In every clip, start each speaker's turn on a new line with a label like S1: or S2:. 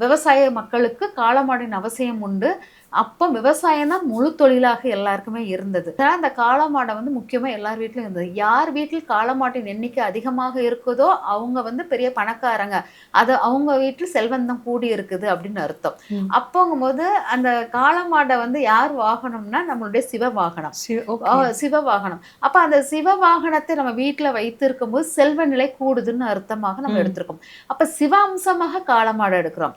S1: விவசாய மக்களுக்கு காளமாடின் அவசியம் உண்டு. அப்போ விவசாயம் தான் முழு தொழிலாக எல்லாருக்குமே இருந்தது. அதனால அந்த காளமாடை வந்து முக்கியமாக எல்லார் வீட்லையும் இருந்தது. யார் வீட்டில் காளமாட்டின் எண்ணிக்கை அதிகமாக இருக்குதோ அவங்க வந்து பெரிய பணக்காரங்க. அது அவங்க வீட்டில் செல்வந்தம் கூடி இருக்குது அப்படின்னு அர்த்தம்.
S2: ம்.
S1: அப்போங்கும்போது அந்த காளமாடை வந்து யார் வாகனம்னா நம்மளுடைய சிவ வாகனம். சிவ வாகனம். அப்ப அந்த சிவ வாகனத்தை நம்ம வீட்டுல வைத்திருக்கும் போது செல்வ நிலை கூடுதுன்னு அர்த்தமாக நம்ம. எடுத்திருக்கோம். அப்ப சிவ அம்சமாக காளமாடை எடுக்கிறோம்.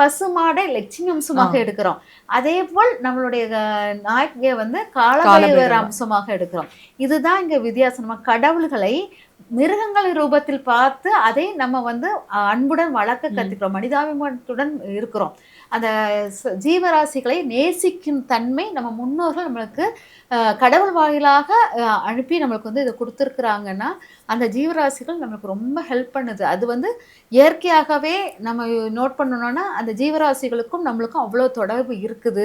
S1: பசுமாடை லட்சுமி. எடுக்கிறோம் அதே போல் நம்மளுடைய நாயகியை வந்து காலபைரவர். அம்சமாக எடுக்கிறோம் இதுதான் இங்க வித்தியாசம் நம்ம கடவுள்களை மிருகங்கள் ரூபத்தில் பார்த்து அதை நம்ம வந்து அன்புடன் வளர்க்க
S2: ம்.
S1: கத்துக்கிறோம் மனிதாபிமானத்துடன் இருக்கிறோம் அந்த ஜீவராசிகளை நேசிக்கும் தன்மை நம்ம முன்னோர்கள் நம்மளுக்கு கடவுள் வாயிலாக அனுப்பி நம்மளுக்கு வந்து இதை கொடுத்துருக்குறாங்கன்னா அந்த ஜீவராசிகள் நம்மளுக்கு ரொம்ப ஹெல்ப் பண்ணுது அது வந்து இயற்கையாகவே நம்ம நோட் பண்ணணும்னா அந்த ஜீவராசிகளுக்கும் நம்மளுக்கும் அவ்வளோ தொடர்பு இருக்குது.